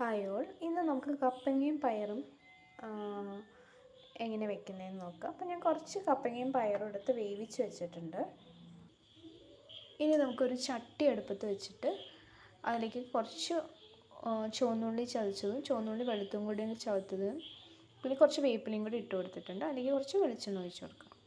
Hi all ഇന്ന് നമുക്ക് കപ്പങ്ങയും പയറും എങ്ങനെ വെക്കുന്നതെന്ന് നോക്കാം. അപ്പോൾ ഞാൻ കുറച്ച് കപ്പങ്ങയും പയറും എടുത്ത് വേവിച്ച് വെച്ചിട്ടുണ്ട്. ഇനി നമുക്കൊരു ചട്ടി എടുപ്പത്ത് വെച്ചിട്ട് അതിലേക്ക് കുറച്ച് ചുവന്നുള്ളി ചതച്ചതും ചുവന്നുള്ളി വെളുത്തും കൂടി ചതച്ചതും പിന്നെ കുറച്ച് വേപ്പിലയും കൂടി ഇട്ട് കൊടുത്തിട്ടുണ്ട്. അതിലേക്ക് കുറച്ച് വെളിച്ചെണ്ണ ഒഴിച്ച് കൊടുക്കാം.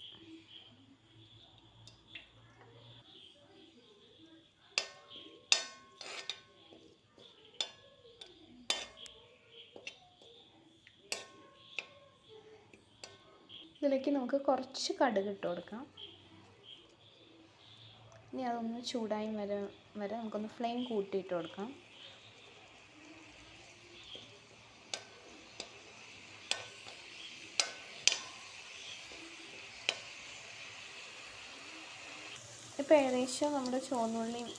ഇതിലേക്ക് നമുക്ക് കുറച്ച് കടുക് ഇട്ട് കൊടുക്കാം. ഇനി അതൊന്ന് ചൂടായി വരെ വരെ നമുക്കൊന്ന് ഫ്ലെയിം കൂട്ടിയിട്ട് കൊടുക്കാം. ഇപ്പോൾ ഏകദേശം നമ്മുടെ ചുവന്നുള്ളിയും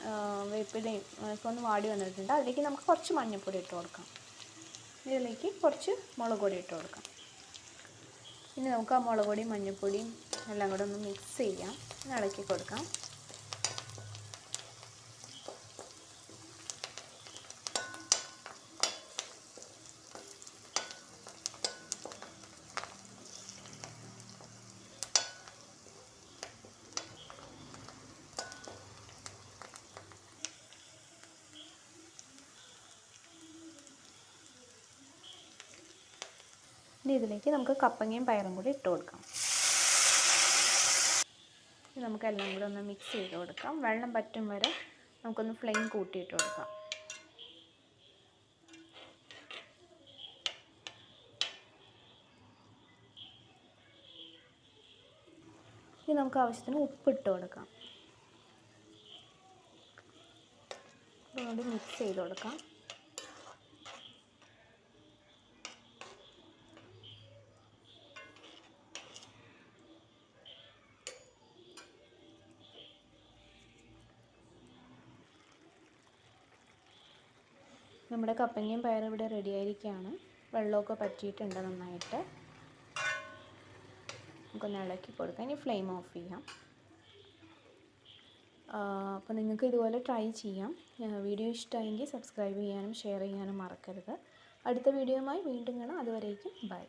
വേപ്പിലയും ഒക്കെ ഒന്ന് വാടി വന്നിട്ടുണ്ട്. അതിലേക്ക് നമുക്ക് കുറച്ച് മഞ്ഞൾപ്പൊടി ഇട്ട് കൊടുക്കാം. ഇതിലേക്ക് കുറച്ച് മുളക് പൊടി ഇട്ട് കൊടുക്കാം. ഇനി നമുക്ക് ആ മുളക് പൊടിയും മഞ്ഞൾപ്പൊടിയും എല്ലാം കൂടെ ഒന്ന് മിക്സ് ചെയ്യാം. ഇളക്കി കൊടുക്കാം. ഇനി ഇതിലേക്ക് നമുക്ക് കപ്പങ്ങയും പയറും കൂടി ഇട്ട് കൊടുക്കാം. നമുക്കെല്ലാം നമുക്ക് കൂടെ ഒന്ന് മിക്സ് ചെയ്ത് കൊടുക്കാം. വെള്ളം പറ്റും വരെ നമുക്കൊന്ന് ഫ്ലെയിം കൂട്ടിയിട്ട് കൊടുക്കാം. ഇനി നമുക്ക് ആവശ്യത്തിന് ഉപ്പിട്ട് കൊടുക്കാം. മിക്സ് ചെയ്ത് കൊടുക്കാം. നമ്മുടെ കപ്പങ്ങയും പയറും ഇവിടെ റെഡി ആയിരിക്കുകയാണ്. വെള്ളമൊക്കെ പറ്റിയിട്ടുണ്ട് നന്നായിട്ട്. നമുക്കൊന്ന് ഇളക്കി കൊടുക്കാം. ഇനി ഫ്ലെയിം ഓഫ് ചെയ്യാം. അപ്പോൾ നിങ്ങൾക്ക് ഇതുപോലെ ട്രൈ ചെയ്യാം. വീഡിയോ ഇഷ്ടമായെങ്കിൽ സബ്സ്ക്രൈബ് ചെയ്യാനും ഷെയർ ചെയ്യാനും മറക്കരുത്. അടുത്ത വീഡിയോയുമായി വീണ്ടും കാണാം. അതുവരേക്കും ബൈ